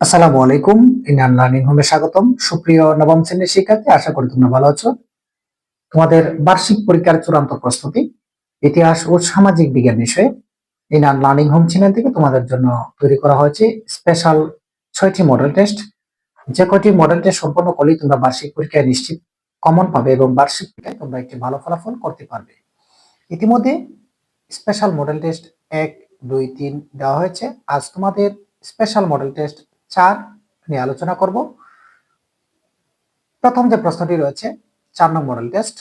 আসসালামু আলাইকুম Indian learning হোমে স্বাগতম। সুপ্রিয় নবম শ্রেণির শিক্ষার্থী, আশা করি তোমরা ভালো আছো। তোমাদের বার্ষিক পরীক্ষার চূড়ান্ত প্রস্তুতি, ইতিহাস ও সামাজিক বিজ্ঞান বিষয়ে ইন্ডিয়ান লার্নিং হোম চ্যানেল থেকে তোমাদের জন্য তৈরি করা হয়েছে স্পেশাল ছয়টি মডেল টেস্ট। যে কয়টি মডেল টেস্ট সম্পন্ন করলেই তোমরা বার্ষিক পরীক্ষায় নিশ্চিত কমন পাবে এবং বার্ষিক পরীক্ষায় তোমরা একটি ভালো ফলাফল করতে পারবে। ইতিমধ্যে স্পেশাল মডেল টেস্ট এক, দুই, তিন দেওয়া হয়েছে। আজ তোমাদের স্পেশাল মডেল টেস্ট চার নিয়ে আলোচনা করব। প্রথম যে প্রশ্নটি রয়েছে, চার নং মডেল টেস্ট।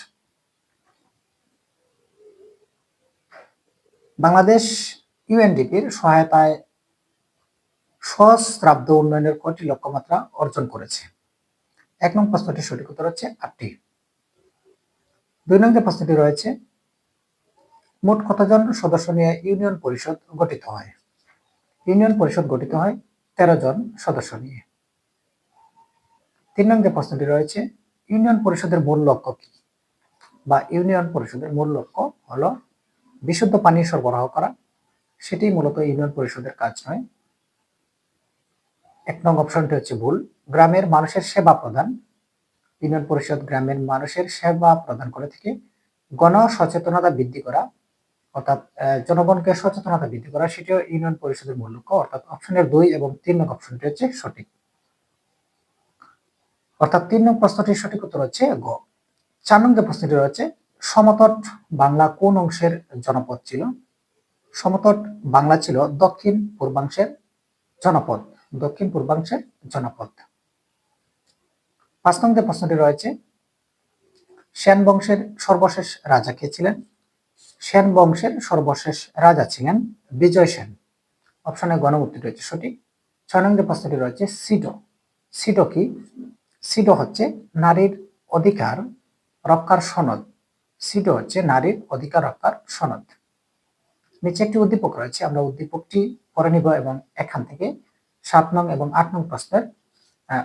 বাংলাদেশ ইউএনডিপির সহায়তায় সহস্রাব্দ উন্নয়নের কয়টি লক্ষ্যমাত্রা অর্জন করেছে। এক নং প্রশ্নটি সঠিক উত্তর হচ্ছে আটটি। দুই নং যে প্রশ্নটি রয়েছে, মোট কতজন সদস্য নিয়ে ইউনিয়ন পরিষদ গঠিত হয়? ইউনিয়ন পরিষদ গঠিত হয় তেরো জন সদস্য নিয়ে। তিন নং যে প্রশ্নটি রয়েছে, ইউনিয়ন পরিষদের মূল লক্ষ্য কি? বা ইউনিয়ন পরিষদের মূল লক্ষ্য হলো বিশুদ্ধ পানি সরবরাহ করা। সেটি মূলত ইউনিয়ন পরিষদের কাজ নয়। এক নং অপশনটি হচ্ছে ভুল। গ্রামের মানুষের সেবা প্রদান। ইউনিয়ন পরিষদ গ্রামের মানুষের সেবা প্রদান করে থেকে গণ সচেতনতা বৃদ্ধি করা। অর্থাৎ জনগণকে সচেতনতা বৃদ্ধি করা, সেটিও ইউনিয়ন পরিষদের মূল লক্ষ্য, অর্থাৎ অপশনের দুই এবং তিন নং অপশনটি হচ্ছে সঠিক। অর্থাৎ তিন নং প্রশ্নটির সঠিক উত্তর হচ্ছে গ। চার নং যে প্রশ্নটি রয়েছে, সমতট বাংলা কোন অংশের জনপদ ছিল? সমতট বাংলা ছিল দক্ষিণ পূর্বাংশের জনপদ, দক্ষিণ পূর্বাংশের জনপদ। পাঁচ নং যে প্রশ্নটি রয়েছে, সেন বংশের সর্বশেষ রাজা কে ছিলেন? সেন বংশের সর্বশেষ রাজা ছিলেন বিজয় সেন। অপশনে গণমূর্তি রয়েছে সঠিক। ছয় নং যে প্রশ্নটি রয়েছে, সিডো। সিডো কি? সিডো হচ্ছে নারীর অধিকার রক্ষার সনদ। সিডো হচ্ছে নারীর অধিকার রক্ষার সনদ। নিচে একটি উদ্দীপক রয়েছে, আমরা উদ্দীপকটি পরে নিব এবং এখান থেকে সাত নং এবং আট নং প্রশ্নের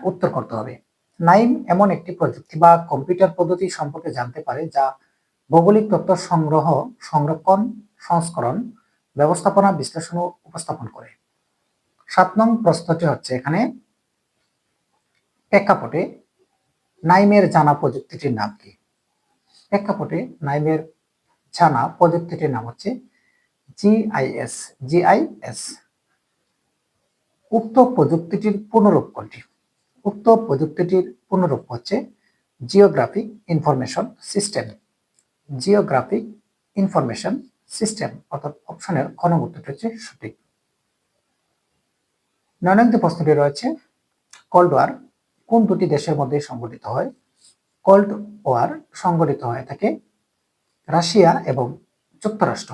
উত্তর করতে হবে। নাইম এমন একটি প্রযুক্তি বা কম্পিউটার পদ্ধতি সম্পর্কে জানতে পারে যা ভৌগোলিক তথ্য সংগ্রহ, সংরক্ষণ, সংস্করণ, ব্যবস্থাপনা, বিশ্লেষণ উপস্থাপন করে। সাত নং প্রশ্নটি হচ্ছে এখানে প্রেক্ষাপটে নাইমের জানা প্রযুক্তিটির নাম কি? প্রেক্ষাপটে নাইমের জানা প্রযুক্তিটির নাম হচ্ছে জিআইএস জিআইএস। উক্ত প্রযুক্তিটির পুনরূপ কোনটি? উক্ত প্রযুক্তিটির পুনরূপ হচ্ছে geographic information system. Geographic information system অর্থাৎ অপশনের ক উত্তরটি হচ্ছে সঠিক। নয় প্রশ্নটি রয়েছে কোল্ড ওয়ার কোন দুটি দেশের মধ্যে সংগঠিত হয়? কোল্ড ওয়ার সংগঠিত হয়ে থাকে রাশিয়া এবং যুক্তরাষ্ট্র।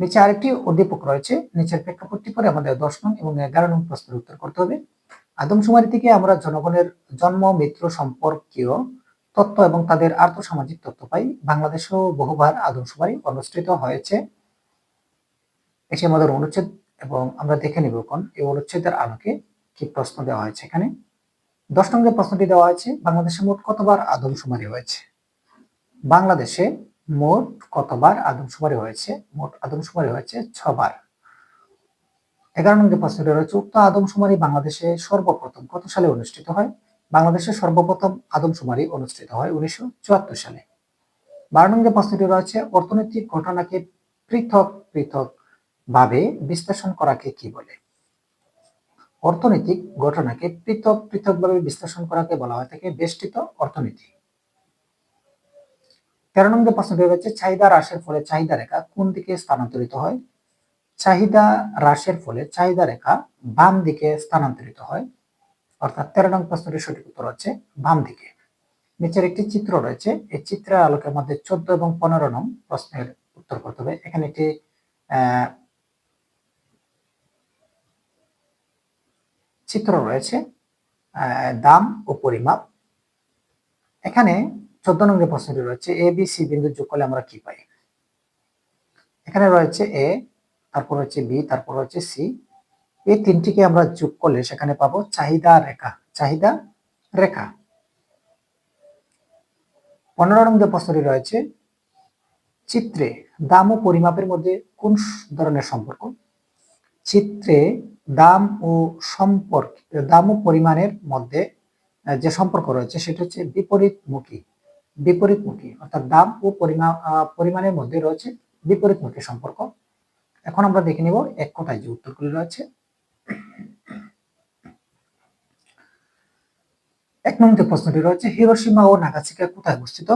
নিচে আরেকটি উদ্দীপক রয়েছে, নিচের প্রেক্ষাপটটি পরে আমাদের দশ নং এবং এগারো নং প্রশ্নের উত্তর করতে হবে। আদমশুমারি থেকে আমরা জনগণের জন্ম মিত্র সম্পর্কীয় তথ্য এবং তাদের আর্থসামাজিক তথ্য পাই। বাংলাদেশেও বহুবার আদমশুমারি অনুষ্ঠিত হয়েছে। এটি আমাদের অনুচ্ছেদ এবং আমরা দেখে নিব কোন এই অনুচ্ছেদের আলোকে কি প্রশ্ন দেওয়া হয়েছে এখানে। দশ নম্বর প্রশ্নটি দেওয়া হয়েছে, বাংলাদেশে মোট কতবার আদমশুমারি হয়েছে? বাংলাদেশে মোট কতবার আদমশুমারি হয়েছে? মোট আদমশুমারি হয়েছে ছবার। এগারো নম্বর প্রশ্নটি রয়েছে, উক্ত আদমশুমারি বাংলাদেশে সর্বপ্রথম কত সালে অনুষ্ঠিত হয়? বাংলাদেশে সর্বপ্রথম আদমশুমারি অনুষ্ঠিত হয় উনিশশো সালে। বারো নম্বর প্রশ্নটি রয়েছে অর্থনৈতিক ঘটনাকে পৃথক পৃথক ভাবে বিশ্লেষণ করাকে কি বলে? অর্থনৈতিক ঘটনাকে পৃথক পৃথকভাবে বিশ্লেষণ করাকে বলা হয় থাকে বেষ্টিত অর্থনীতি। তেরো নম্বর প্রশ্নটি রয়েছে চাহিদা হ্রাসের ফলে চাহিদা রেখা কোন দিকে স্থানান্তরিত হয়? চাহিদা হ্রাসের ফলে চাহিদা রেখা বাম দিকে স্থানান্তরিত হয়। অর্থাৎ তেরো নং প্রশ্নটির সঠিক উত্তর হচ্ছে বাম দিকে। নিচের একটি চিত্র রয়েছে। এই চিত্রের আলোকের মধ্যে চোদ্দ এবং পনেরো নং প্রশ্নের উত্তর করতে হবে। এখানে একটি চিত্র রয়েছে দাম ও পরিমাপ। এখানে চোদ্দ নং যে প্রশ্নটি রয়েছে, এ, বি, সি বিন্দু যোগ করলে আমরা কি পাই? এখানে রয়েছে এ, তারপর হচ্ছে বি, তারপর হচ্ছে সি এই তিনটিকে আমরা যোগ করলে সেখানে পাবো চাহিদা রেখা চাহিদা রেখা। পনেরো নম্বর প্রশ্নটি রয়েছে, চিত্রে দাম ও পরিমাপের মধ্যে কোন ধরনের সম্পর্ক? চিত্রে দাম ও সম্পর্ক, দাম ও পরিমাণের মধ্যে যে সম্পর্ক রয়েছে সেটা হচ্ছে বিপরীতমুখী বিপরীতমুখী। অর্থাৎ দাম ও পরিমাণ পরিমাণের মধ্যে রয়েছে বিপরীতমুখী সম্পর্ক। এখন আমরা দেখে নিব এক কথায় যে উত্তরগুলি রয়েছে। এক নম্বর প্রশ্নটি রয়েছে হিরোসীমা ও নাগাসিকা কোথায় অবস্থিত?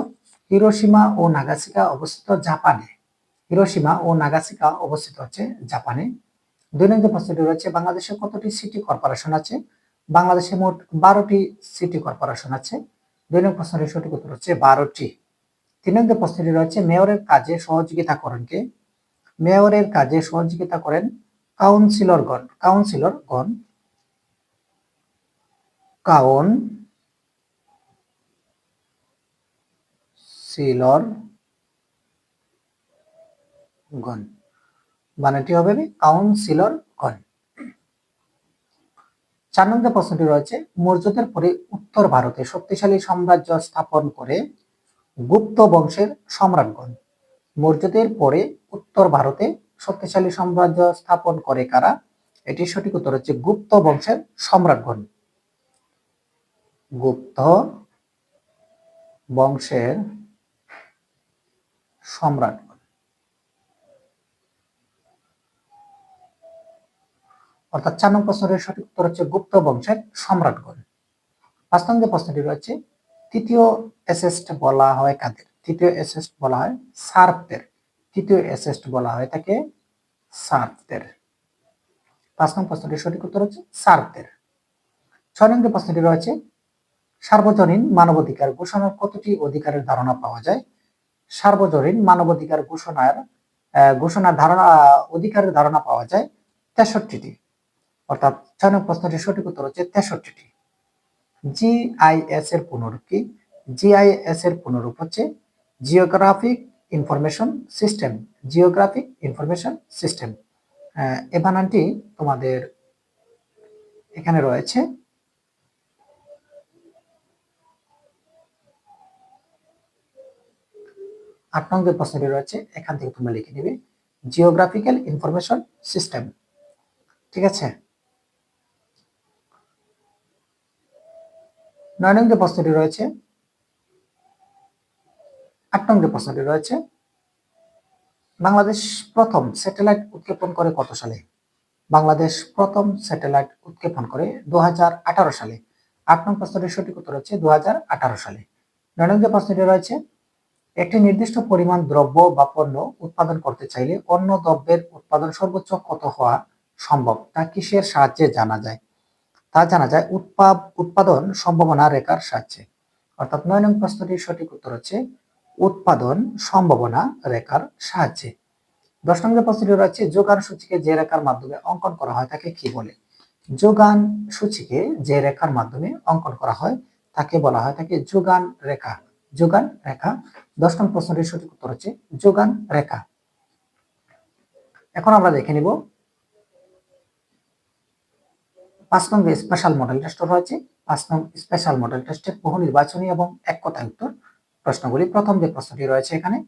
হিরোসীমা ও নাগাসিকা অবস্থিত জাপানে। হিরোসীমা ও নাগাসিকা অবস্থিত হচ্ছে জাপানে। দুই নম্বর প্রশ্নটি রয়েছে, বাংলাদেশে কতটি সিটি কর্পোরেশন আছে? বাংলাদেশে মোট বারোটি সিটি কর্পোরেশন আছে। দুই নম্বর প্রশ্নটির সঠিক উত্তর হচ্ছে বারোটি। তিন নম্বর প্রশ্নটি রয়েছে, মেয়রের কাজে সহযোগিতা করেন কে মেয়রের কাজে সহযোগিতা করেন কাউন্সিলরগণ কাউন্সিলরগণ। কাউন সিলর গণ বানানটি হবে কাউন্সিলর গণ চার নম্বর প্রশ্নটি রয়েছে মৌর্যদের পরে উত্তর ভারতে শক্তিশালী সাম্রাজ্য স্থাপন করে গুপ্ত বংশের সম্রাটগণ মৌর্যদের পরে উত্তর ভারতে শক্তিশালী সাম্রাজ্য স্থাপন করে কারা? এটি সঠিক উত্তর হচ্ছে গুপ্ত বংশের সম্রাটগণ গুপ্ত বংশের সম্রাটগণ অর্থাৎ চার নম্বর প্রশ্নের সঠিক উত্তর হচ্ছে গুপ্ত বংশের সম্রাটগণ। পাঁচ নম্বর প্রশ্নটি রয়েছে, তৃতীয় এসেস্ট বলা হয় কাদের? তৃতীয় এসেস্ট বলা হয় সার্পদের তৃতীয় এসেস্ট বলা হয় তাকে সার্পদের পাঁচ নম্বর প্রশ্নটির সঠিক উত্তর হচ্ছে সার্পদের ছয় নম্বর প্রশ্নটি রয়েছে, সার্বজনীন মানবাধিকার ঘোষণার কতটি অধিকারের ধারণা পাওয়া যায়? সার্বজনীন মানবাধিকার ঘোষণার ঘোষণার ধারণা, অধিকারের ধারণা পাওয়া যায় তেষট্টিটি। অর্থাৎ ছয় নম্বর প্রশ্নটির সঠিক উত্তর হচ্ছে তেষট্টিটি। জিআইএস এর পুনরূপ কি জিআইএস এর পুনরূপ হচ্ছে geographic information system, geographic information system. এ বানানটি তোমাদের এখানে রয়েছে। আট নম্বর প্রশ্নটি রয়েছে, এখান থেকে তোমরা লিখে নিবে জিওগ্রাফিক্যাল ইনফরমেশন সিস্টেম ঠিক আছে? নয় নম্বর প্রশ্নটি রয়েছে আট নম্বর প্রশ্নটি রয়েছে, বাংলাদেশ প্রথম স্যাটেলাইট উৎক্ষেপণ করে কত সালে? বাংলাদেশ প্রথম স্যাটেলাইট উৎক্ষেপণ করে দু হাজার আঠারো সালে। আট নম্বর প্রশ্নটির সঠিক উত্তর হচ্ছে দু হাজার আঠারো সালে। নয় নম্বর প্রশ্নটি রয়েছে একটি নির্দিষ্ট পরিমাণ দ্রব্য বা পণ্য উৎপাদন করতে চাইলে অন্য দ্রব্যের উৎপাদন সর্বোচ্চ কত হওয়া সম্ভব তা কিসের সাহায্যে জানা যায়? তা জানা যায় উৎপাদ, উৎপাদন সম্ভাবনা রেখার সাহায্যে। অর্থাৎ নয় নং প্রশ্নটির সঠিক উত্তর হচ্ছে উৎপাদন সম্ভাবনা রেখার সাহায্যে। দশ নম্বর প্রশ্নটি রয়েছে, যোগান সূচিকে যে রেখার মাধ্যমে অঙ্কন করা হয় তাকে কি বলে? যোগান সূচিকে যে রেখার মাধ্যমে অঙ্কন করা হয় তাকে বলা হয় তাকে যোগান রেখা। যোগান রেখা। দশ নম্বর প্রশ্নটির সঠিক উত্তর হচ্ছে যোগান রেখা। এখন আমরা দেখে নিব পাঁচ নং স্পেশাল মডেল টেস্ট রয়েছে পাঁচ নং স্পেশাল মডেল টেস্টের বহু নির্বাচনী এবং এক কথায় উত্তর। প্রশ্নগুলি প্রথম যে প্রশ্নটি রয়েছে এখানে,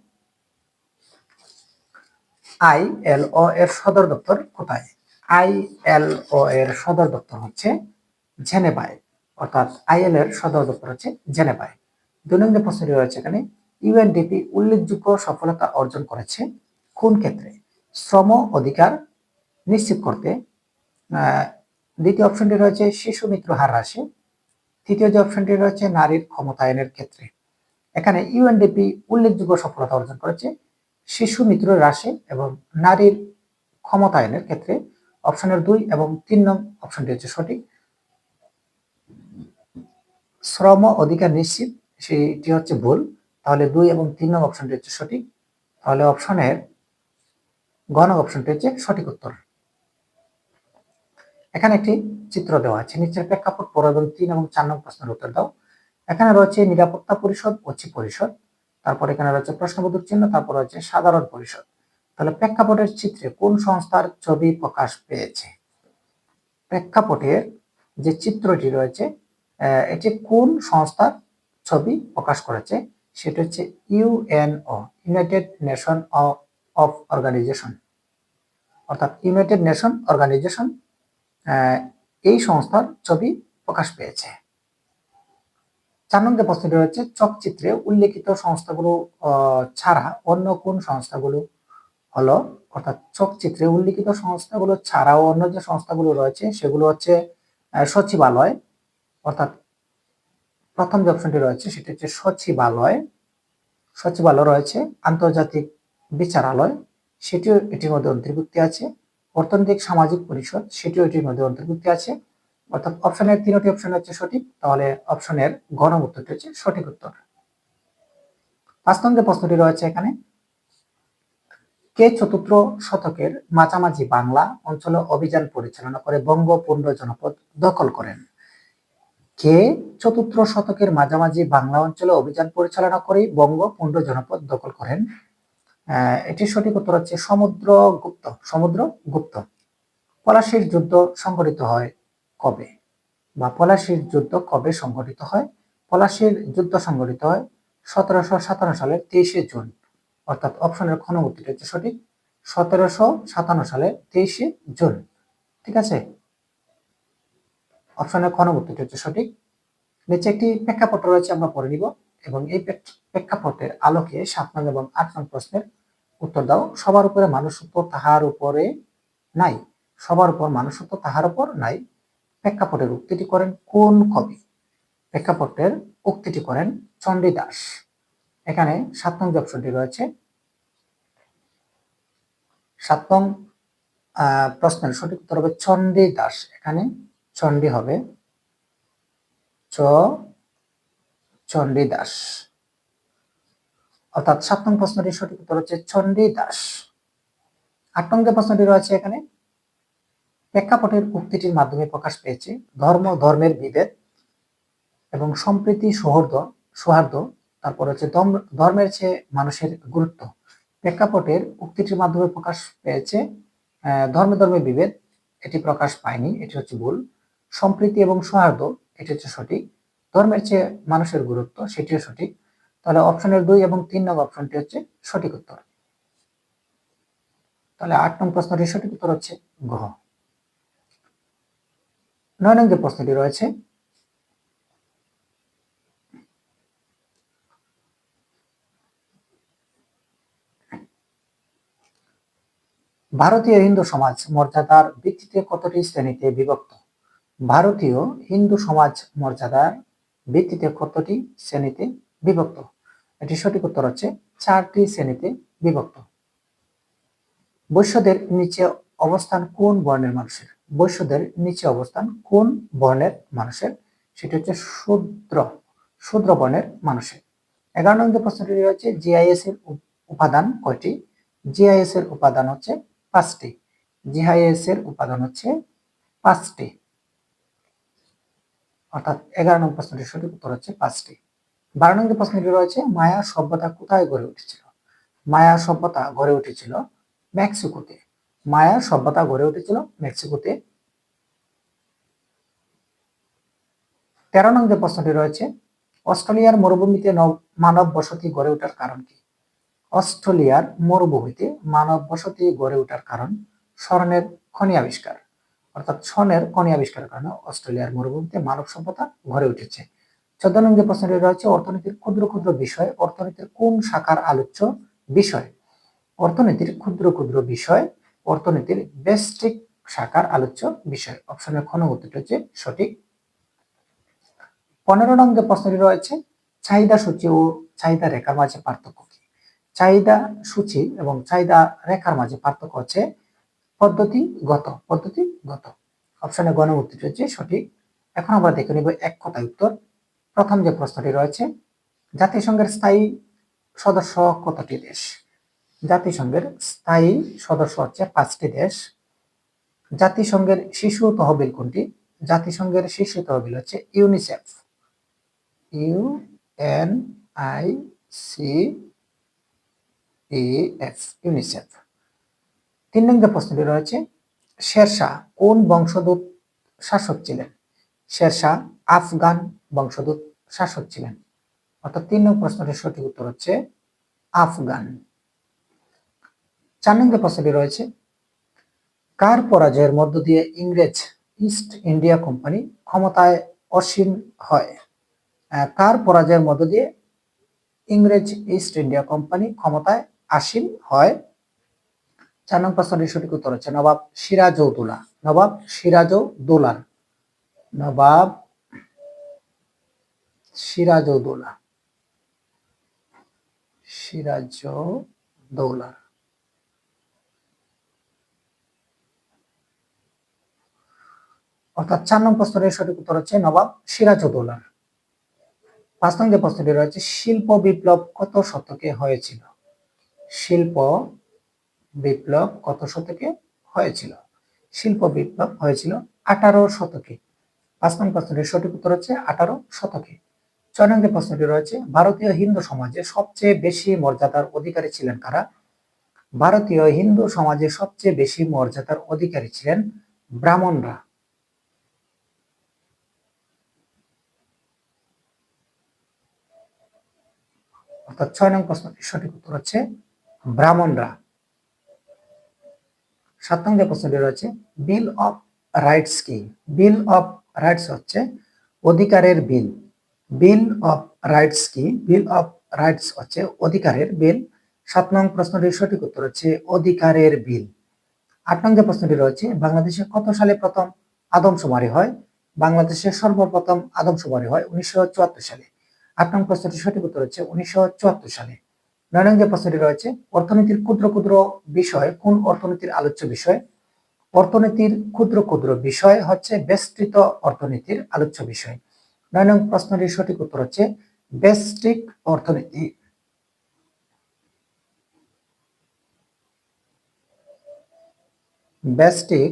আই এল ও এর সদর দপ্তর কোথায়? আই এল ও এর সদর দপ্তর হচ্ছে জেনেভায়, অর্থাৎ আইএল এর সদর দপ্তর হচ্ছে জেনেভায়। দুই নম্বর প্রশ্নটি রয়েছে এখানে। ইউএনডিপি উল্লেখযোগ্য সফলতা অর্জন করেছে কোন ক্ষেত্রে? শ্রম অধিকার নিশ্চিত করতে। দ্বিতীয় অপশনটি রয়েছে শিশু মৃত্যু হার হ্রাসে তৃতীয় যে অপশনটি রয়েছে, নারীর ক্ষমতায়নের ক্ষেত্রে। এখানে ইউএনডিপি উল্লেখযোগ্য সফলতা অর্জন করেছে শিশু মৃত্যুর হ্রাসে এবং নারীর ক্ষমতায়নের ক্ষেত্রে। অপশনের দুই এবং তিন নং অপশনটি হচ্ছে সঠিক। শ্রম অধিকার নিশ্চিত সেটি হচ্ছে ভুল। তাহলে দুই এবং তিন নং অপশনটি হচ্ছে সঠিক। তাহলে অপশনের গণ অপশনটি হচ্ছে সঠিক উত্তর। এখানে একটি চিত্র দেওয়া আছে। নিচের প্রেক্ষাপট পড়ো এবং তিন এবং চার নং প্রশ্নের উত্তর দাও। এখানে রয়েছে নিরাপত্তা পরিষদ ঐচ্ছি পরিষদ। তারপর এখানে রয়েছে প্রশ্নবোধক চিহ্ন, তারপর রয়েছে সাধারণ পরিষদ। তাহলে প্রেক্ষাপটের চিত্রে কোন সংস্থার ছবি প্রকাশ পেয়েছে? প্রেক্ষাপটের যে চিত্রটি রয়েছে এটি কোন সংস্থার ছবি প্রকাশ করেছে, সেটা হচ্ছে UNO united nation of organization অর্থাৎ ইউনাইটেড নেশন অর্গানাইজেশন এই সংস্থার ছবি প্রকাশ পেয়েছে। চার নম্বর প্রশ্নটি রয়েছে চকচিত্রে উল্লেখিত সংস্থাগুলো ছাড়া অন্য কোন সংস্থাগুলো হলো? অর্থাৎ চকচিত্রে উল্লেখিত সংস্থাগুলো ছাড়াও অন্য যে সংস্থাগুলো রয়েছে, সেগুলো হচ্ছে সচিবালয়। অর্থাৎ প্রথম যে অপশনটি রয়েছে, সেটি হচ্ছে সচিবালয়। সচিবালয় রয়েছে, আন্তর্জাতিক বিচারালয়। সেটিও এটির মধ্যে অন্তর্ভুক্তি আছে। অর্থনৈতিক সামাজিক পরিষদ, সেটিও এটির মধ্যে অন্তর্ভুক্তি আছে। অর্থাৎ অপশনের তিনটি অপশন হচ্ছে সঠিক, তাহলে অপশনের গণ উত্তরটি হচ্ছে সঠিক উত্তর। পাঁচ নম্বর প্রশ্নটি রয়েছে এখানে, কে চতুর্থ শতকের মাঝামাঝি বাংলা অঞ্চলে অভিযান পরিচালনা করে বঙ্গপুণ্ড জনপদ দখল করেন? কে চতুর্থ শতকের মাঝামাঝি বাংলা অঞ্চলে অভিযান পরিচালনা করে বঙ্গপুণ্ড জনপদ দখল করেন? এটির সঠিক উত্তর হচ্ছে সমুদ্র গুপ্ত সমুদ্র গুপ্ত। পলাশির যুদ্ধ সংঘটিত হয় কবে? বা পলাশির যুদ্ধ কবে সংঘটিত হয়? পলাশির যুদ্ধ সংঘটিত হয় সতেরোশো সাতান্ন সালের তেইশে জুন। অর্থাৎ অপশনের খন উত্তরটি হচ্ছে সঠিক সতেরোশো সাতান্ন সালে তেইশে জুন। ঠিক আছে? অপশনের খন উত্তরটি হচ্ছে সঠিক। নিচে একটি প্রেক্ষাপট রয়েছে, আমরা পড়ে নিব এবং এই প্রেক্ষাপটের আলোকে সাত নং এবং আট নং প্রশ্নের উত্তর দাও। সবার উপরে মানুষত্ব তাহার উপরে নাই। সবার উপর মানুষত্ব তাহার উপর নাই। প্রেক্ষাপটের উক্তিটি করেন কোন কবি? প্রেক্ষাপটের উক্তিটি করেন চণ্ডীদাস এখানে সাত নং অপশনটি রয়েছে, সাত নং প্রশ্নের সঠিক উত্তর হবে চণ্ডী দাস। এখানে চণ্ডী হবে। চ চণ্ডী দাস অর্থাৎ সাত নং প্রশ্নটির সঠিক উত্তর হচ্ছে চণ্ডী দাস আট নং যে প্রশ্নটি রয়েছে এখানে। প্রেক্ষাপটের উক্তিটির মাধ্যমে প্রকাশ পেয়েছে ধর্ম, ধর্মের বিভেদ এবং সম্প্রীতি সৌহার্দ সৌহার্দ তারপর হচ্ছে ধর্মের চেয়ে মানুষের গুরুত্ব। প্রেক্ষাপটের উক্তিটির মাধ্যমে প্রকাশ পেয়েছে ধর্মে ধর্মে বিভেদ। এটি প্রকাশ পায়নি, এটি হচ্ছে ভুল। সম্প্রীতি এবং সৌহার্দ এটি হচ্ছে সঠিক। ধর্মের চেয়ে মানুষের গুরুত্ব, সেটিও সঠিক। তাহলে অপশনের দুই এবং তিন নম্বর অপশনটি হচ্ছে সঠিক উত্তর। তাহলে আট নম্বর প্রশ্নটির সঠিক উত্তর হচ্ছে গ্রহ। নয় নং যে প্রশ্নটি রয়েছে, ভারতীয় হিন্দু সমাজ মর্যাদার ভিত্তিতে কতটি শ্রেণীতে বিভক্ত? ভারতীয় হিন্দু সমাজ মর্যাদার ভিত্তিতে কতটি শ্রেণীতে বিভক্ত। এটি সঠিক উত্তর হচ্ছে চারটি শ্রেণীতে বিভক্ত। বৈশ্যদের নিচে অবস্থান কোন বর্ণের মানুষের? বৈশ্যদের নিচে অবস্থান কোন বর্ণের মানুষের? সেটি হচ্ছে শূদ্র শূদ্র বর্ণের মানুষের। এগারো নম্বর প্রশ্নটি রয়েছে, জিআইএস এর উপাদান কয়টি? জিআইএস এর উপাদান হচ্ছে পাঁচটি। জিআইএস এর উপাদান হচ্ছে পাঁচটি। অর্থাৎ এগারো নম্বর প্রশ্নটির সঠিক উত্তর হচ্ছে পাঁচটি। বারো নম্বর প্রশ্নটি রয়েছে, মায়া সভ্যতা কোথায় গড়ে উঠেছিল? মায়া সভ্যতা গড়ে উঠেছিল মেক্সিকোতে। মায়া সভ্যতা গড়ে উঠেছিল মেক্সিকোতে। তেরো নং যে প্রশ্নটি রয়েছে, অস্ট্রেলিয়ার মরুভূমিতে মানব বসতি গড়ে ওঠার কারণ কি? অস্ট্রেলিয়ার মরুভূমিতে মানব বসতি গড়ে ওঠার কারণ স্বর্ণের খনি আবিষ্কার। অর্থাৎ স্বর্ণের খনি আবিষ্কারের কারণে অস্ট্রেলিয়ার মরুভূমিতে মানব সভ্যতা গড়ে উঠেছে। চোদ্দ নং যে প্রশ্নটি রয়েছে, অর্থনীতির ক্ষুদ্র ক্ষুদ্র বিষয়, অর্থনীতির কোন শাখার আলোচ্য বিষয়? অর্থনীতির ক্ষুদ্র ক্ষুদ্র বিষয়, অর্থনীতির বেস্টিক শাখার আলোচ্য বিষয়। অপশনের খন উত্তরটি হচ্ছে সঠিক। পনেরো নং যে প্রশ্নটি রয়েছে, চাহিদা সূচি ও চাহিদা রেখার মাঝে পার্থক্য কি? চাহিদা সূচি এবং চাহিদা রেখার মাঝে পার্থক্য হচ্ছে পদ্ধতিগত পদ্ধতিগত অপশনে গণ উত্তরটি হচ্ছে সঠিক। এখন আমরা দেখে নিব এক কথায় উত্তর। প্রথম যে প্রশ্নটি রয়েছে, জাতিসংঘের স্থায়ী সদস্য কতটি দেশ? জাতিসংঘের স্থায়ী সদস্য হচ্ছে পাঁচটি দেশ। জাতিসংঘের শিশু তহবিল কোনটি? জাতিসংঘের শিশু তহবিল হচ্ছে UNICEF. U N I C F, UNICEF. তিন নম্বর প্রশ্নটি রয়েছে, শেরশাহ কোন বংশদূত শাসক ছিলেন? শেরশাহ আফগান বংশদূত শাসক ছিলেন। অর্থাৎ তিন নম্বর প্রশ্নটির সঠিক উত্তর হচ্ছে আফগান। চার নম্বর প্রশ্নটি রয়েছে, কার পরাজয়ের মধ্য দিয়ে ইংরেজ ইস্ট ইন্ডিয়া কোম্পানি ক্ষমতায় অসীন হয়? কার পরাজয়ের মধ্য দিয়ে ইংরেজ ইস্ট ইন্ডিয়া কোম্পানি ক্ষমতায় আসীন হয়? চার নং প্রশ্নটির সঠিক উত্তর হচ্ছে নবাব সিরাজউদ্দৌলা। নবাব সিরাজউদ্দৌলার নবাব সিরাজউদ্দৌলা। সিরাজউদ্দৌলার অর্থাৎ চার নং প্রশ্নের সঠিক উত্তর হচ্ছে নবাব সিরাজউদ্দৌলার পাঁচ নং যে প্রশ্নটি রয়েছে, শিল্প বিপ্লব কত শতকে হয়েছিল? শিল্প বিপ্লব কত শতকে হয়েছিল? শিল্প বিপ্লব হয়েছিল আঠারো শতকে। পাঁচ নং প্রশ্নটির সঠিক উত্তর হচ্ছে আঠারো শতকে। ছয় নং যে প্রশ্নটি রয়েছে, ভারতীয় হিন্দু সমাজে সবচেয়ে বেশি মর্যাদার অধিকারী ছিলেন কারা? ভারতীয় হিন্দু সমাজে সবচেয়ে বেশি মর্যাদার অধিকারী ছিলেন ব্রাহ্মণরা। অর্থাৎ ছয় নং প্রশ্নটির সঠিক উত্তর হচ্ছে ব্রাহ্মণরা। সাত নং যে প্রশ্নটি রয়েছে বিল অফ রাইটস কি? বিল অফ রাইটস হচ্ছে অধিকারের বিল বিল অফ রাইটস কি? বিল অফ রাইটস হচ্ছে অধিকারের বিল সাত নং প্রশ্নটির সঠিক উত্তর হচ্ছে অধিকারের বিল আট নং যে প্রশ্নটি রয়েছে, বাংলাদেশে কত সালে প্রথম আদমশুমারি হয়? বাংলাদেশে সর্বপ্রথম আদমশুমারি হয় উনিশশো চুয়াত্তর সালে। আট নং প্রশ্নটির সঠিক উত্তর হচ্ছে উনিশশো চুয়াত্তর সালে। নয় প্রশ্নটি রয়েছে, অর্থনীতির ক্ষুদ্র ক্ষুদ্র বিষয় কোন অর্থনীতির আলোচ্য বিষয়? অর্থনীতির ক্ষুদ্র ক্ষুদ্র বিষয় হচ্ছে বেষ্টিত অর্থনীতির আলোচ্য বিষয়। নয় নং প্রশ্নটির সঠিক উত্তর হচ্ছে বেস্টিক অর্থনীতি। বেস্টিক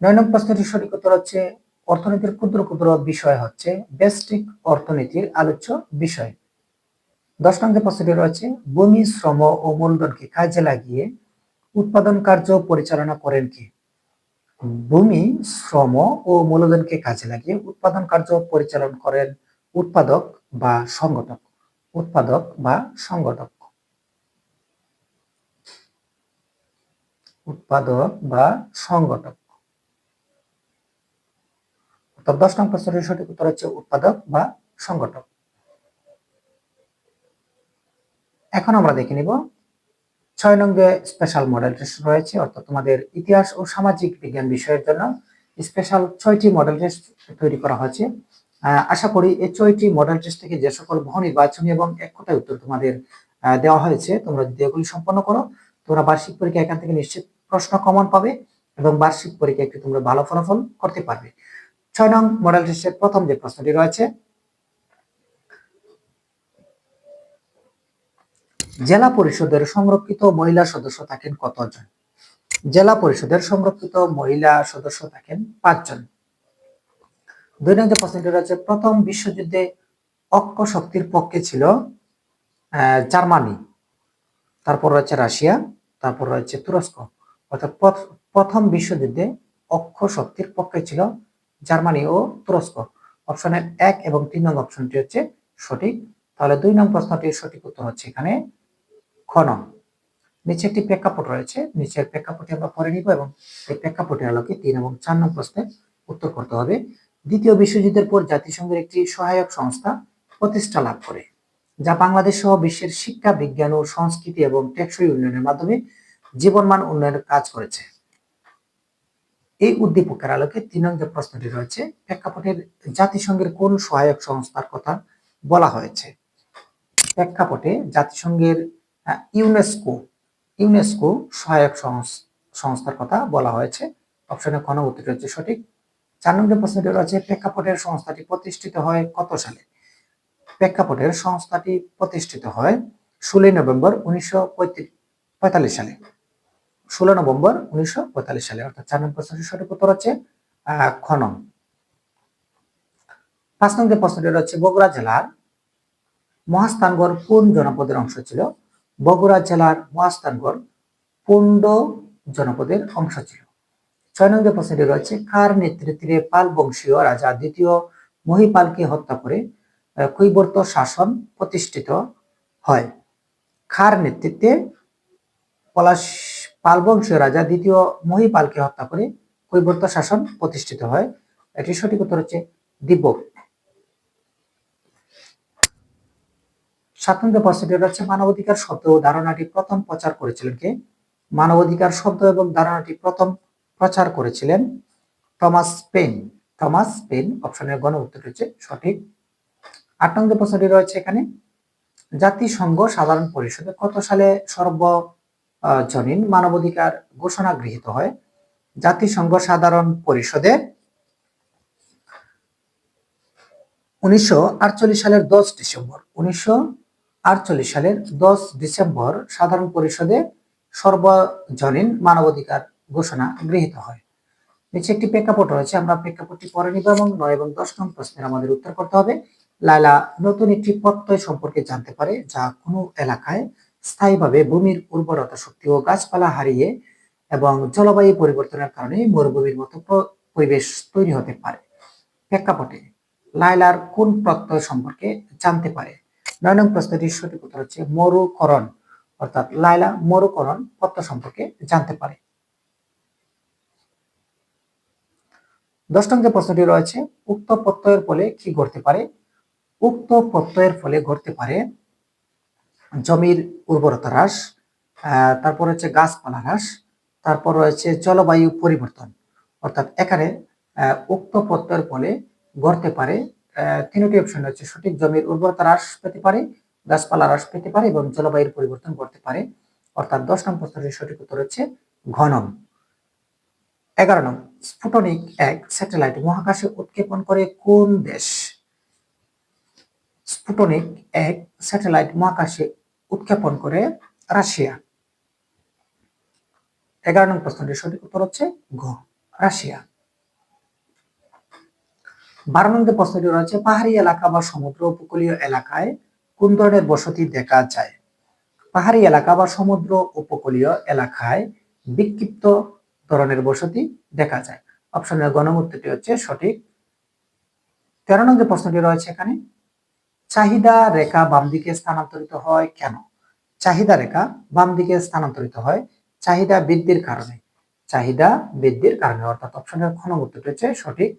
নয় নং প্রশ্নটির সঠিক উত্তর হচ্ছে অর্থনীতির ক্ষুদ্র ক্ষুদ্র বিষয় হচ্ছে বেস্টিক অর্থনীতির আলোচ্য বিষয়। দশ নং যে প্রশ্নটি রয়েছে, ভূমি, শ্রম ও মূলধনকে কাজে লাগিয়ে উৎপাদন কার্য পরিচালনা করেন কি? ভূমি, শ্রম ও মূলধনকে কাজে লাগিয়ে উৎপাদন কার্য পরিচালনা করেন উৎপাদক বা সংগঠক। উৎপাদক বা সংগঠক। উৎপাদক বা সংগঠক। অর্থাৎ দশ নং প্রশ্নের সঠিক উত্তর হচ্ছে উৎপাদক বা সংগঠক। এখন আমরা দেখে নিব ছয় নং যে স্পেশাল মডেল টেস্ট রয়েছে, অর্থাৎ তোমাদের ইতিহাস ও সামাজিক বিজ্ঞান বিষয়ের জন্য স্পেশাল ছয়টি মডেল টেস্ট তৈরি করা হয়েছে। আশা করি এই ছয়টি মডেল টেস্ট থেকে যে সকল বহু নির্বাচনী এবং এক কথায় উত্তর তোমাদের দেওয়া হয়েছে, তোমরা যদি এগুলি সম্পন্ন করো, তোমরা বার্ষিক পরীক্ষা এখান থেকে নিশ্চিত প্রশ্ন কমন পাবে এবং বার্ষিক পরীক্ষা একটি তোমরা ভালো ফলাফল করতে পারবে। ছয় নং মডেল টেস্টের প্রথম যে প্রশ্নটি রয়েছে, জেলা পরিষদের সংরক্ষিত মহিলা সদস্য থাকেন কতজন? জেলা পরিষদের সংরক্ষিত মহিলা সদস্য থাকেন পাঁচজন। দুই নম্বর প্রশ্নটি রয়েছে, প্রথম বিশ্বযুদ্ধে অক্ষ শক্তির পক্ষে ছিল জার্মানি, তারপর রয়েছে রাশিয়া, তারপর রয়েছে তুরস্ক। অর্থাৎ প্রথম বিশ্বযুদ্ধে অক্ষ শক্তির পক্ষে ছিল জার্মানি ও তুরস্ক। অপশনের এক এবং তিন নং অপশনটি হচ্ছে সঠিক। তাহলে দুই নং প্রশ্নটির সঠিক উত্তর হচ্ছে এখানে খন নিচে একটি প্রেক্ষাপট রয়েছে। নিচের প্রেক্ষাপটে আমরা পরে নিব এবং এই প্রেক্ষাপটের আলোকে তিন এবং চার নং প্রশ্নের উত্তর করতে হবে। দ্বিতীয় বিশ্বযুদ্ধের পর জাতিসংঘের একটি সহায়ক সংস্থা প্রতিষ্ঠা লাভ করে, যা বাংলাদেশ সহ বিশ্বের শিক্ষা, বিজ্ঞান ও সংস্কৃতি এবং টেকসই উন্নয়নের মাধ্যমে জীবনমান উন্নয়নের কাজ করেছে। এই উদ্দীপকের আলোকে তিন যে প্রশ্নটি রয়েছে। প্রেক্ষাপটের জাতিসংঘের কোন সহায়ক সংস্থার কথা বলা হয়েছে? প্রেক্ষাপটে জাতিসংঘের ইউনেস্কো ইউনেস্কো সহায়ক সংস্থার কথা বলা হয়েছে। অপশনে কোন উত্তর হচ্ছে সঠিক। চার নম্বর প্রশ্নটি রয়েছে, প্রেক্ষাপটের সংস্থাটি প্রতিষ্ঠিত হয় কত সালে? প্রেক্ষাপটের সংস্থাটি প্রতিষ্ঠিত হয় ষোলোই নভেম্বর উনিশশো সালে। ষোলো নভেম্বর উনিশশো পঁয়তাল্লিশ সালে, অর্থাৎ চার নম্বর প্রশ্নটির সঠিক উত্তর হচ্ছে খনন পাঁচ নম্বর প্রশ্নটি হচ্ছে বগুড়া জেলার মহাস্থানগড় কোন জনপদের অংশ ছিল? বগুড়া জেলার মহাস্থানগড় পুণ্ড জনপদের অংশ ছিল। ছয় নম্বর প্রশ্নটি রয়েছে, কার নেতৃত্বে পাল বংশীয় রাজা দ্বিতীয় মহিপালকে হত্যা করে কৈবর্ত শাসন প্রতিষ্ঠিত হয়? খার নেতৃত্বে পলাশ পাল বংশীয় রাজা দ্বিতীয় মহিপালকে হত্যা করে কৈবর্ত শাসন প্রতিষ্ঠিত হয়। এটির সঠিক উত্তর হচ্ছে দিব্য। সাত নম্বর প্রশ্নটি হচ্ছে মানবাধিকার শব্দ ও ধারণাটি প্রথম প্রচার করেছিলেন কে? মানবাধিকার শব্দ এবং ধারণাটি প্রথম প্রচার করেছিলেন টমাস পেন। টমাস পেন অপশনের গণ উত্তর হচ্ছে সঠিক। আট নম্বর প্রশ্নটি রয়েছে এখানে। জাতিসংঘ সাধারণ পরিষদে কত সালে সর্বজনীন মানবাধিকার ঘোষণা গৃহীত হয়। জাতিসংঘ সাধারণ পরিষদে উনিশশো আটচল্লিশ সালের দশ ডিসেম্বর, উনিশশো সালের দশ ডিসেম্বর সাধারণ পরিষদে সর্বজনীন মানবাধিকার ঘোষণা গৃহীত হয়। নিচে একটি প্রেক্ষাপট রয়েছে, আমরা প্রেক্ষাপটটি পরে নিব এবং নয় এবং দশ নং প্রশ্নের আমাদের উত্তর করতে হবে। লাইলা নতুন একটি প্রত্যয় সম্পর্কে জানতে পারে যা কোনো এলাকায় স্থায়ীভাবে ভূমির উর্বরতা শক্তি ও গাছপালা হারিয়ে এবং জলবায়ু পরিবর্তনের কারণে মরুভূমির মতো পরিবেশ তৈরি হতে পারে। প্রেক্ষাপটে লাইলার কোন প্রত্যয় সম্পর্কে জানতে পারে? নয় নং প্রশ্নটির সঠিক উত্তর হচ্ছে মরুকরণ, অর্থাৎ লাইলা মরুকরণ প্রত্যয় সম্পর্কে জানতে পারে। দশ নং যে প্রশ্নটি রয়েছে, উক্ত প্রত্যয়ের ফলে কি ঘটতে পারে? উক্ত প্রত্যয়ের ফলে ঘটতে পারে জমির উর্বরতা হ্রাস তারপর হচ্ছে গাছপালা হ্রাস, তারপর রয়েছে জলবায়ু পরিবর্তন। অর্থাৎ এখানে উক্ত প্রত্যয়ের ফলে গড়তে পারে তিনটি অপশন রয়েছে। সঠিক জমির উর্বরতা হ্রাস পেতে পারে, গাছপালা হ্রাস পেতে পারে এবং জলবায়ুর পরিবর্তন করতে পারে। অর্থাৎ দশ নং প্রশ্নটির সঠিক উত্তর হচ্ছে ঘনম। এগারো নং স্ফুটনিক এক স্যাটেলাইট মহাকাশে উৎক্ষেপণ করে কোন দেশ? স্পুটনিক এক স্যাটেলাইট মহাকাশে উৎক্ষেপণ করে রাশিয়া। এগারো নং প্রশ্নটির সঠিক উত্তর হচ্ছে ঘ, রাশিয়া। বারো নম্বর প্রশ্নটি রয়েছে, পাহাড়ি এলাকা বা সমুদ্র উপকূলীয় এলাকায় কোন ধরনের বসতি দেখা যায়? পাহাড়ি এলাকা বা সমুদ্র উপকূলীয় এলাকায় বিক্ষিপ্ত ধরনের বসতি দেখা যায়। অপশনের গণমূর্তিটি হচ্ছে সঠিক। তেরো নম্বর প্রশ্নটি রয়েছে এখানে চাহিদা রেখা বাম দিকে স্থানান্তরিত হয় কেন? চাহিদা রেখা বাম দিকে স্থানান্তরিত হয় চাহিদা বৃদ্ধির কারণে। চাহিদা বৃদ্ধির কারণে, অর্থাৎ অপশনের ঘন উত্তরটি হচ্ছে সঠিক।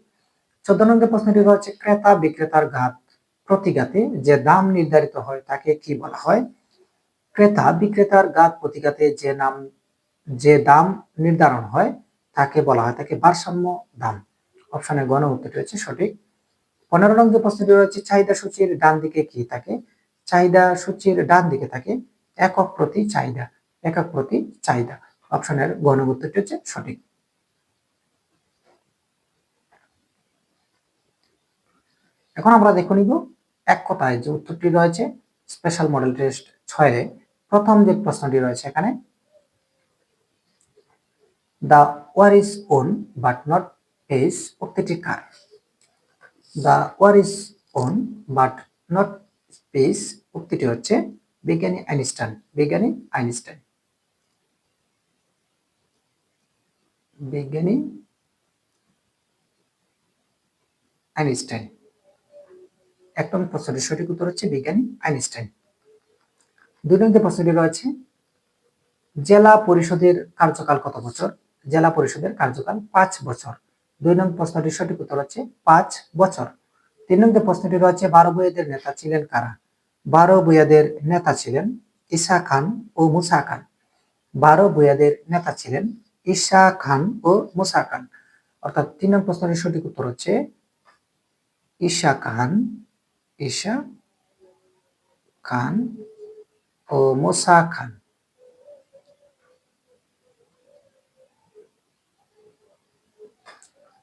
চোদ্দ নম্বর প্রশ্নটি হচ্ছে ক্রেতা বিক্রেতার ঘাত প্রতিঘাতে যে দাম নির্ধারিত হয় তাকে কি বলা হয়? ক্রেতা বিক্রেতার ঘাত প্রতিঘাতে যে নাম, যে দাম নির্ধারণ হয় তাকে বলা হয়, তাকে ভারসাম্য দাম। অপশনের গণ উত্তরটি হচ্ছে সঠিক। পনেরো নং যে প্রশ্নটি রয়েছে, চাহিদা সূচির ডান দিকে কি থাকে? চাহিদা সূচির ডান দিকে থাকে একক প্রতি চাহিদা, একক প্রতি চাহিদা। অপশনের উত্তরটি হচ্ছে সঠিক। এখন আমরা দেখে নিব এক কথায় যে উত্তরটি রয়েছে স্পেশাল মডেল টেস্ট ছয়ে প্রথম যে প্রশ্নটি রয়েছে এখানে the war is won but not peace উক্তিটি কার? The war is won but not peace উক্তিটি হচ্ছে বিজ্ঞানী আইনস্টাইন বিজ্ঞানী আইনস্টাইন বিজ্ঞানী আইনস্টাইন এক নম্বর প্রশ্নটির সঠিক উত্তর হচ্ছে বিজ্ঞানী আইনস্টাইন দুই নম্বর প্রশ্নটি রয়েছে জেলা পরিষদের কার্যকাল কত বছর? জেলা পরিষদের কার্যকাল পাঁচ বছর। দুই নম্বর প্রশ্নটির সঠিক উত্তর হচ্ছে পাঁচ বছর। তিন নম্বর প্রশ্নটি রয়েছে, বারো বইয়াদের নেতা ছিলেন কারা? বারো বইয়াদের নেতা ছিলেন ঈশা খান ও মুসা খান। বারো বইয়াদের নেতা ছিলেন ঈশা খান ও মুসা খান। অর্থাৎ তিন নম্বর প্রশ্নটির সঠিক উত্তর হচ্ছে ঈশা খান ঈশা খান ও মোসা খান।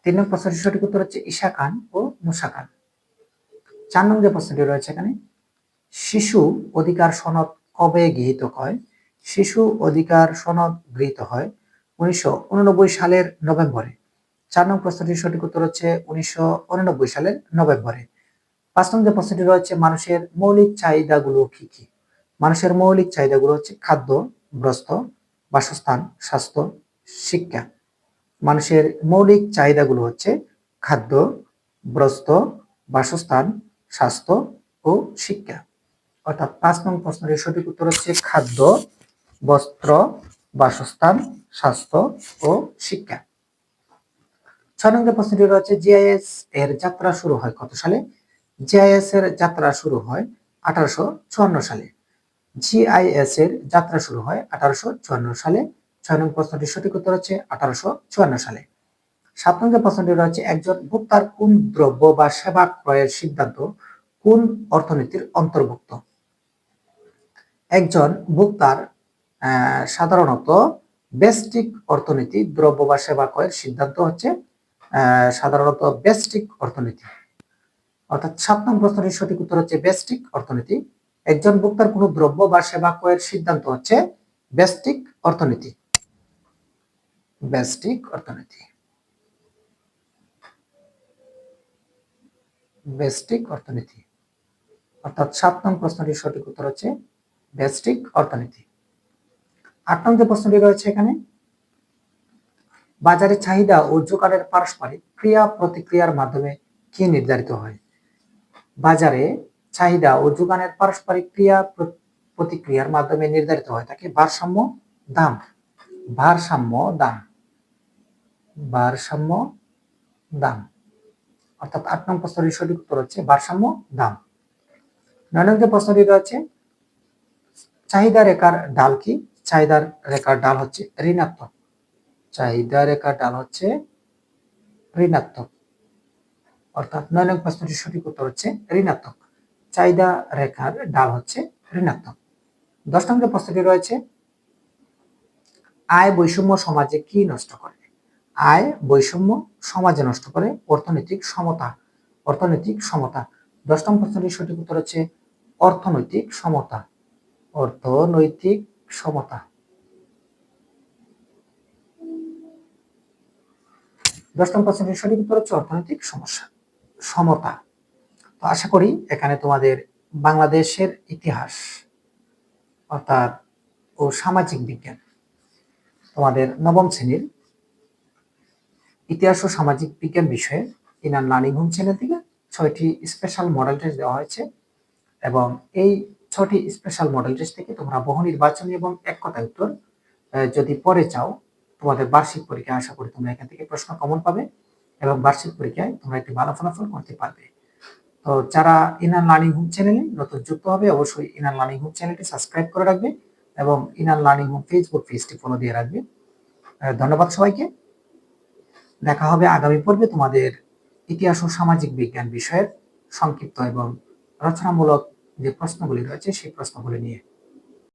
তিন নম্বর প্রশ্নটির সঠিক উত্তর হচ্ছে ঈশা খান ও মুসা খান। চার নম্বর যে প্রশ্নটি রয়েছে এখানে, শিশু অধিকার সনদ কবে গৃহীত হয়? শিশু অধিকার সনদ গৃহীত হয় উনিশশো উননব্বই সালের নভেম্বরে। চার নম্বর প্রশ্নটির সঠিক উত্তর হচ্ছে উনিশশো সালের নভেম্বরে। পাঁচ নম্বর যে প্রশ্নটি রয়েছে, মানুষের মৌলিক চাহিদাগুলো কি কি? মানুষের মৌলিক চাহিদাগুলো হচ্ছে খাদ্য, বস্ত্র, বাসস্থান, স্বাস্থ্য, শিক্ষা। মানুষের মৌলিক চাহিদাগুলো হচ্ছে খাদ্য বস্ত্র বাসস্থান, স্বাস্থ্য ও শিক্ষা। অর্থাৎ পাঁচ নং প্রশ্নের সঠিক উত্তর হচ্ছে খাদ্য, বস্ত্র, বাসস্থান, স্বাস্থ্য ও শিক্ষা। ছয় নম্বর প্রশ্নটি রয়েছে, জিআইএস এর যাত্রা শুরু হয় কত সালে? জিআইএস এর যাত্রা শুরু হয় আঠারোশো চুয়ান্ন সালে। জিআইএস এর যাত্রা শুরু হয় আঠারোশো চুয়ান্ন সালে। ছয় নম্বর প্রশ্নটির সঠিক উত্তর হচ্ছে আঠারোশো চুয়ান্ন সালে। সাত নম্বর প্রশ্নটি রয়েছে, একজন ভোক্তার কোন দ্রব্য বা সেবা ক্রয়ের সিদ্ধান্ত কোন অর্থনীতির অন্তর্ভুক্ত? একজন ভোক্তার সাধারণত বেস্টিক অর্থনীতি, দ্রব্য বা সেবা ক্রয়ের সিদ্ধান্ত হচ্ছে সাধারণত বেস্টিক অর্থনীতি। অর্থাৎ সাত নম্বর প্রশ্নটির সঠিক উত্তর হচ্ছে বেস্টিক অর্থনীতি। একজন ভোক্তার কোন দ্রব্য বা সেবা ক্রয়ের সিদ্ধান্ত হচ্ছে বেস্টিক অর্থনীতি। বেস্টিক অর্থনীতি। বেস্টিক অর্থনীতি। অর্থাৎ সাত নং প্রশ্নটির সঠিক উত্তর হচ্ছে বেস্টিক অর্থনীতি। আট নং প্রশ্নটি রয়েছে এখানে, বাজারে চাহিদা ও যোগানের পারস্পরিক ক্রিয়া প্রতিক্রিয়ার মাধ্যমে কি নির্ধারিত হয়? বাজারে চাহিদা ও যোগানের পারস্পরিক ক্রিয়া প্রতিক্রিয়ার মাধ্যমে নির্ধারিত হয়, তাকে ভারসাম্য দাম। ভারসাম্য দাম। ভারসাম্য, দাম। অর্থাৎ আট নং প্রশ্নের সঠিক উত্তর হচ্ছে ভারসাম্য, দাম। নয় নং যে প্রশ্নটি রয়েছে, চাহিদা রেখার ডাল কি? চাহিদার রেখার ডাল হচ্ছে ঋণাত্মক। চাহিদা রেখার ডাল হচ্ছে ঋণাত্মক। অর্থাৎ নয় নং প্রশ্নটির সঠিক উত্তর হচ্ছে ঋণাত্মক। চাহিদা রেখার ডাল হচ্ছে ঋণাত্মক। দশ নম্বর প্রশ্নটি রয়েছে, আয় বৈষম্য সমাজে কি নষ্ট করে? আয়, বৈষম্য সমাজে নষ্ট করে অর্থনৈতিক সমতা অর্থনৈতিক সমতা। দশ নম্বর প্রশ্নটির সঠিক উত্তর হচ্ছে অর্থনৈতিক সমতা। অর্থনৈতিক সমতা। দশ নম্বর প্রশ্নটির সঠিক উত্তর হচ্ছে অর্থনৈতিক সমস্যা, সমতা। তো আশা করি এখানে তোমাদের বাংলাদেশের ইতিহাস অর্থাৎ ও সামাজিক বিজ্ঞান তোমাদের নবম শ্রেণির ইতিহাস ও সামাজিক বিজ্ঞান বিষয়ে ইনার লার্নিং হোম চ্যানেল থেকে ছয়টি স্পেশাল মডেল টেস্ট দেওয়া হয়েছে এবং এই ছটি স্পেশাল মডেল টেস্ট থেকে তোমরা বহু নির্বাচনী এবং এক কথা উত্তর যদি পরে চাও, তোমাদের বার্ষিক পরীক্ষায় আশা করি তোমরা এখান থেকে প্রশ্ন কমন পাবে এবং বার্ষিক পরীক্ষায় তোমরা একটি ভালো ফলাফল করতে পারবে। তো যারা ইনার লার্নিং হোম চ্যানেলে নতুন যুক্ত হবে, অবশ্যই ইনার লার্নিং হোম চ্যানেলটি সাবস্ক্রাইব করে রাখবে এবং ইনার লার্নিং হোম ফেসবুক পেজটি ফলো দিয়ে রাখবে। ধন্যবাদ সবাইকে। দেখা হবে আগামী পর্বে তোমাদের ইতিহাস ও সামাজিক বিজ্ঞান বিষয়ের সংক্ষিপ্ত এবং রচনামূলক যে প্রশ্নগুলি রয়েছে, সেই প্রশ্নগুলি নিয়ে।